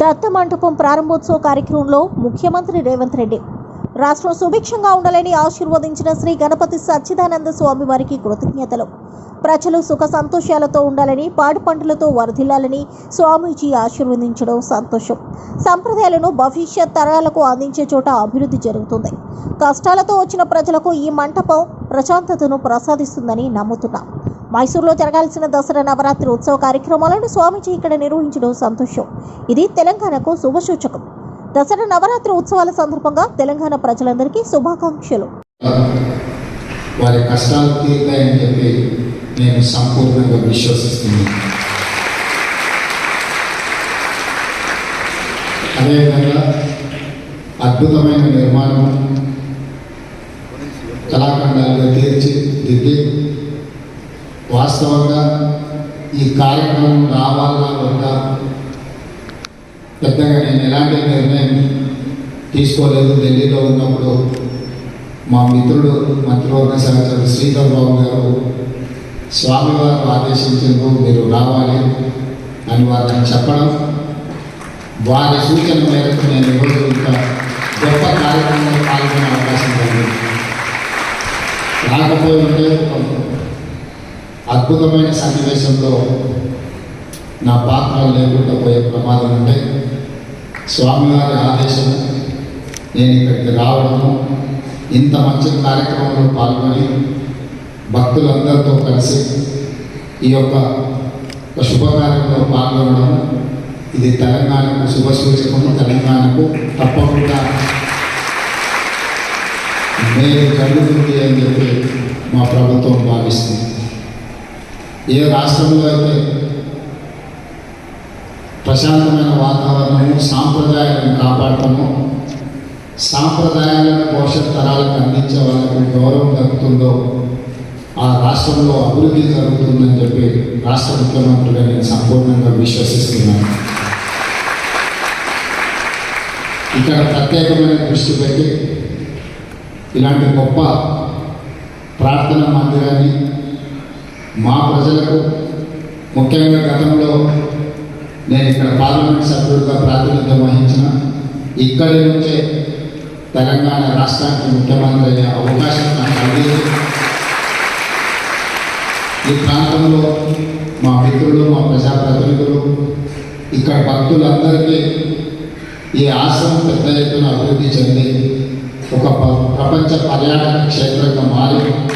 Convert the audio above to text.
దత్త మంటపం ప్రారంభోత్సవ కార్యక్రమంలో ముఖ్యమంత్రి రేవంత్ రెడ్డి. రాష్ట్రం సుభిక్షంగా ఉండాలని ఆశీర్వదించిన శ్రీ గణపతి సచ్చిదానంద స్వామి వారికి కృతజ్ఞతలు. ప్రజలు సుఖ సంతోషాలతో ఉండాలని పాడి పంటలతో వర్ధిల్లాలని స్వామీజీ ఆశీర్వదించడం సంతోషం. సంప్రదాయాలను భవిష్యత్ తరాలకు అందించే చోట అభివృద్ధి జరుగుతుంది. కష్టాలతో వచ్చిన ప్రజలకు ఈ మంటపం ప్రశాంతతను ప్రసాదిస్తుందని నమ్ముతున్నాం. మైసూరులో జరగాల్సిన దసరా నవరాత్రి ఉత్సవ కార్యక్రమాలను స్వామీజీ ఇక్కడ నిర్వహించడం సంతోషం. ఇది తెలంగాణకు శుభసూచకం దసరా నవరాత్రి ఉత్సవాల సందర్భంగా తెలంగాణ ప్రజలందరికీ శుభాకాంక్షలు. వారి కష్టాలు తీరుతాయని చెప్పి నేను సంపూర్ణంగా విశ్వసిస్తున్నాను. అదేవిధంగా అద్భుతమైన నిర్మాణం కళాఖండాలుగా తీర్చిదిద్ది వాస్తవంగా ఈ కార్యక్రమం రావాలన్నా వద్దా? పెద్దగా నేను ఎలాంటి నిర్ణయం తీసుకోలేదు. ఢిల్లీలో ఉన్నప్పుడు మా మిత్రుడు మంత్రివర్గ సహచరుడు శ్రీధర్ బాబు గారు స్వామివారు ఆదేశించినప్పుడు మీరు రావాలి అని వారిని చెప్పడం వారి సూచన మేరకు నేను ఈరోజు ఇంత గొప్ప కార్యక్రమంలో పాల్గొనే అవకాశం కలిగింది. రాకపోయి ఉంటే అద్భుతమైన సన్నివేశంలో నా పాత్ర లేకుండా పోయే ప్రమాదం ఉంటే స్వామివారి ఆదేశం నేను ఇక్కడికి రావడము ఇంత మంచి కార్యక్రమంలో పాల్గొని భక్తులందరితో కలిసి ఈ యొక్క శుభ శుభకార్యంలో పాల్గొనడం ఇది తెలంగాణకు శుభ సూచకము. తెలంగాణకు తప్పకుండా మేలు జరుగుతుంది అని చెప్పి మా ప్రభుత్వం భావిస్తుంది. ఏ రాష్ట్రంలో అయితే ప్రశాంతమైన వాతావరణము సాంప్రదాయాలను కాపాడటము సాంప్రదాయాలను భవిష్యత్ తరాలకు అందించే వాళ్ళకి గౌరవం దక్కుతుందో ఆ రాష్ట్రంలో అభివృద్ధి జరుగుతుందని చెప్పి రాష్ట్ర ముఖ్యమంత్రిగా నేను సంపూర్ణంగా విశ్వసిస్తున్నాను. ఇక్కడ ప్రత్యేకమైన దృష్టి పెట్టి ఇలాంటి గొప్ప ప్రార్థనా మందిరాన్ని మా ప్రజలకు ముఖ్యంగా గతంలో నేను ఇక్కడ పార్లమెంట్ సభ్యుడిగా ప్రాతినిధ్యం వహించిన ఇక్కడి నుంచే తెలంగాణ రాష్ట్రానికి ముఖ్యమంత్రి అయ్యే అవకాశం నాకు కలిగింది. ఈ ప్రాంతంలో మా మిత్రులు మా ప్రజాప్రతినిధులు ఇక్కడ భక్తులందరికీ ఈ ఆశ్రమం పెద్ద ఎత్తున అభివృద్ధి చెంది ఒక ప్రపంచ పర్యాటక క్షేత్రంగా మారి